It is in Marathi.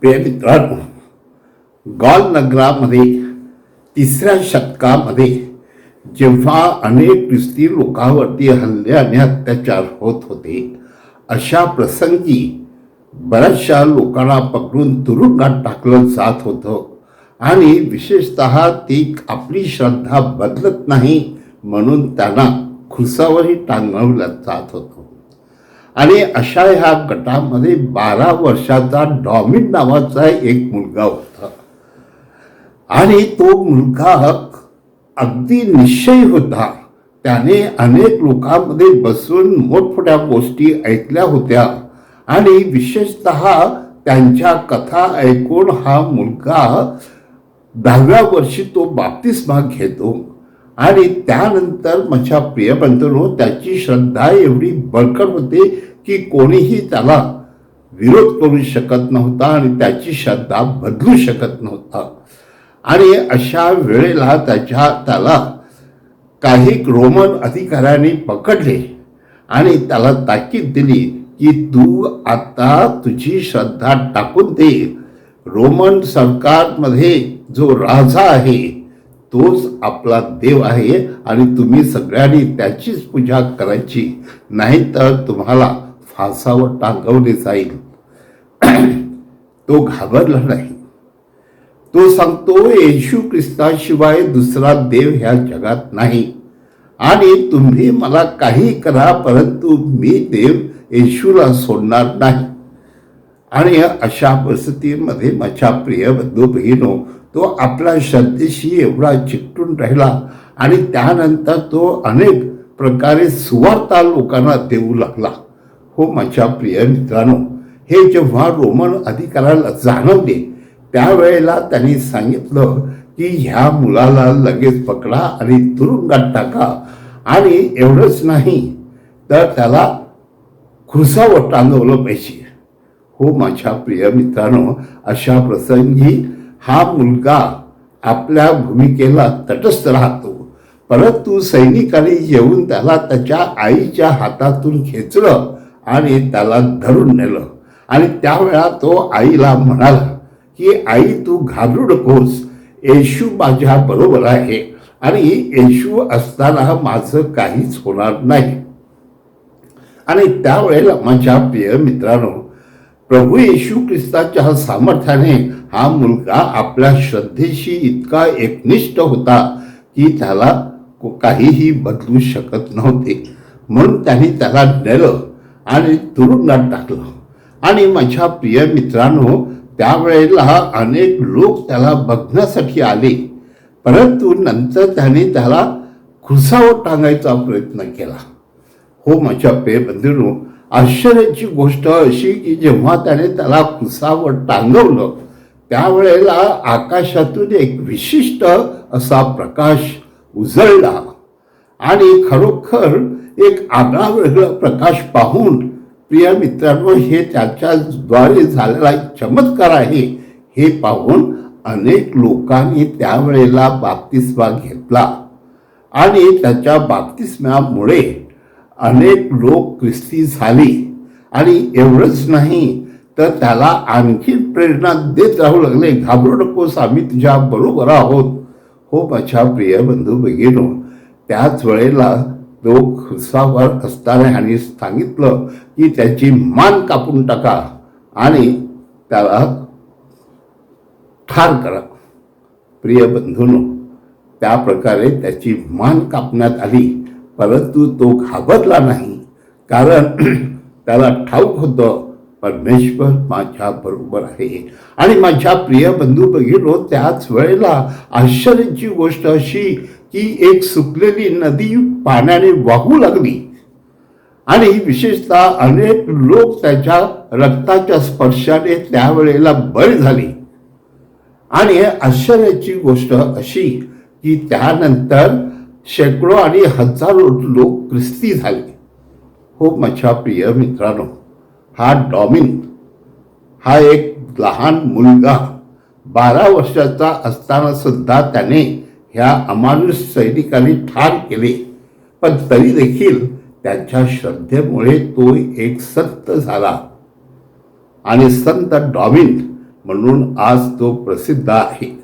प्रिय मित्रांनो गॉल नगरामध्ये तिसऱ्या शतकामध्ये जेव्हा अनेक ख्रिस्ती लोकांवरती हल्ले आणि अत्याचार होत होते अशा प्रसंगी बऱ्याचशा लोकांना पकडून तुरुंगात टाकलं जात होतं. आणि विशेषत ती आपली श्रद्धा बदलत नाही म्हणून त्यांना खुसावरही टांगवलं जात होतं. आणि अशा ह्या गटामध्ये बारा वर्षाचा डॉमिन नावाचा एक मुलगा होता. आणि तो मुलगा अगदी निश्चय होता. त्याने अनेक लोकांमध्ये बसून मोठमोठ्या गोष्टी ऐकल्या होत्या. आणि विशेषत त्यांच्या कथा ऐकून हा मुलगा दहाव्या वर्षी तो बाप्तिस्मा घेतो. आणि त्यानंतर माझ्या प्रियबंधनो त्याची श्रद्धा एवढी बळकट होते की कोणीही त्याला विरोध करू शकत नव्हता आणि त्याची श्रद्धा बदलू शकत नव्हता. आणि अशा वेळेला त्याच्या त्याला काही रोमन अधिकाऱ्यांनी पकडले आणि त्याला ताकीद दिली की तू आता तुझी श्रद्धा टाकून दे. रोमन सरकारमध्ये जो राजा आहे तोच आपला देव आहे आणि तुम्ही सगळ्यांनी त्याचीच पूजा करायची. नाही तर तुम्हाला फासावर टांगवले जाईल. तो घाबरला नाही. तो सांगतो येशू ख्रिस्ताशिवाय दुसरा देव ह्या जगात नाही. आणि तुम्ही मला काही करा परंतु मी देव येशूला सोडणार नाही. आणि अशा परिस्थितीमध्ये माझ्या प्रिय बंधू बहिणो तो आपल्या श्रद्धेशी एवढा चिकटून राहिला आणि त्यानंतर तो अनेक प्रकारे सुवार्ता लोकांना देऊ लागला. हो माझ्या प्रिय मित्रांनो हे जेव्हा रोमन अधिकाऱ्याला जाणवले त्यावेळेला त्यांनी सांगितलं की ह्या मुलाला लगेच पकडा आणि तुरुंगात टाका. आणि एवढंच नाही तर त्याला खुर्सावर टांगवलं पाहिजे. हो माझ्या प्रिय मित्रांनो अशा प्रसंगी हा मुलगा आपल्या भूमिकेला तटस्थ राहतो. परंतु सैनिकाने येऊन त्याला त्याच्या आईच्या हातातून खेचलं आणि त्याला धरून नेलं. आणि त्यावेळा तो आईला म्हणाला की आई तू घाबरू नकोस. येशू माझ्या बरोबर आहे आणि येशू असताना माझं काहीच होणार नाही. आणि त्यावेळेला माझ्या प्रिय मित्रांनो प्रभू येशू ख्रिस्ताच्या सामर्थ्याने हा मुलगा आपल्या श्रद्धेशी इतका एकनिष्ठ होता की त्याला काहीही बदलू शकत नव्हते. म्हणून त्यांनी त्याला नेलं आणि तुरुंगात टाकलं. आणि माझ्या प्रिय मित्रांनो त्यावेळेला अनेक लोक त्याला बघण्यासाठी आले. परंतु नंतर त्याने त्याला खुसावर टांगायचा प्रयत्न केला. हो माझ्या प्रिय बंधूंनो आश्चर्याची गोष्ट अशी की जेव्हा त्याने त्याला कुसावर टांगवलं त्यावेळेला आकाशातून एक विशिष्ट असा प्रकाश उजळला. आणि खरोखर एक आगळा वेगळा प्रकाश पाहून प्रिय मित्रांनो हे त्याच्याद्वारे झालेला एक चमत्कार आहे. हे पाहून अनेक लोकांनी त्यावेळेला बाप्तिस्मा घेतला. आणि त्याच्या बाप्तिस्म्यामुळे अनेक लोक ख्रिस्ती झाली आणि एवढंच नाही तर त्याला आणखी प्रेरणा देत राहू लागले. घाबरू नकोस आम्ही तुझ्या बरोबर आहोत. हो माझ्या प्रिय बंधू भगिनो त्याच वेळेला तो खुसावर असताना आणि सांगितलं की त्याची मान कापून टाका आणि त्याला ठार करा. प्रिय बंधूनो त्या प्रकारे त्याची मान कापण्यात आली. परंतु तो घाबरला नाही. कारण त्याला ठाऊक होतं परमेश्वर माझ्या बरोबर आहे. आणि माझ्या प्रिय बंधू बघितलो त्याच वेळेला आश्चर्याची गोष्ट अशी की एक सुकलेली नदी पाण्याने वाहू लागली. आणि विशेषतः अनेक लोक त्याच्या रक्ताच्या स्पर्शाने त्यावेळेला बळी झाली. आणि आश्चर्याची गोष्ट अशी की त्यानंतर शेकडो आणि हजारो लोक ख्रिस्ती झाले. हो माझ्या प्रिय मित्रांनो हा डॉमिन हा एक लहान मुलगा बारा वर्षाचा असताना सुद्धा त्याने ह्या अमानुष सैनिकांनी ठार केले. पण तरी देखील त्याच्या श्रद्धेमुळे तो एक संत झाला. आणि संत डॉमिन म्हणून आज तो प्रसिद्ध आहे.